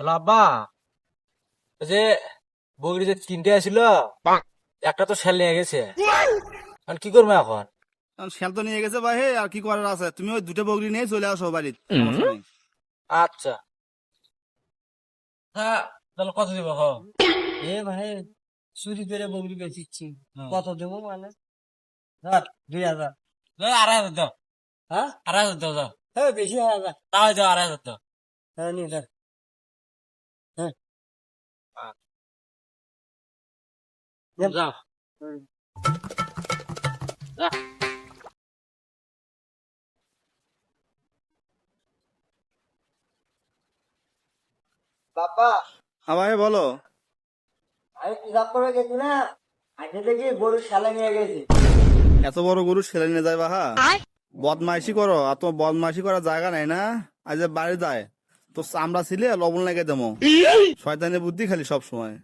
Hello আব্বা। যে বগরি যে তিনটে আছিল একটা তো সেল নিয়ে গেছে। এখন কি করব এখন? শ্যাল তো নিয়ে গেছে ভাই আর কি করার আছে? তুমি ওই দুটো বগরি নিয়ে চলে আসো বাড়িতে আচ্ছা। হ্যাঁ তাহলে কত দিব হ এ ভাই চুরি করে বগরি বেচিচ্ছি। কত দেবো মানে? ধর দুই হাজার। এই আড়াই হাজার দাও। হ্যাঁ? আড়াই হাজার দাও দাও। হ্যাঁ বেশি হয়ে হাজার। তাহলে দাও আড়াই হাজার দাও। হ্যাঁ নিয়ে ধর. যাও বাবা। ভাই বলো। আমি পিসাব করে গেছি না? থেকে শালা নিয়ে গেছি। এত বড় গরু ছেলে নিয়ে যায় বাহা বদমাইশি করো আর তোমার বদমাইশি করার জায়গা নাই না? আজ বাড়ি যায় তো আমরা ছিলে লবণ লাগে দেবো। শয়তানের বুদ্ধি খালি সব সময়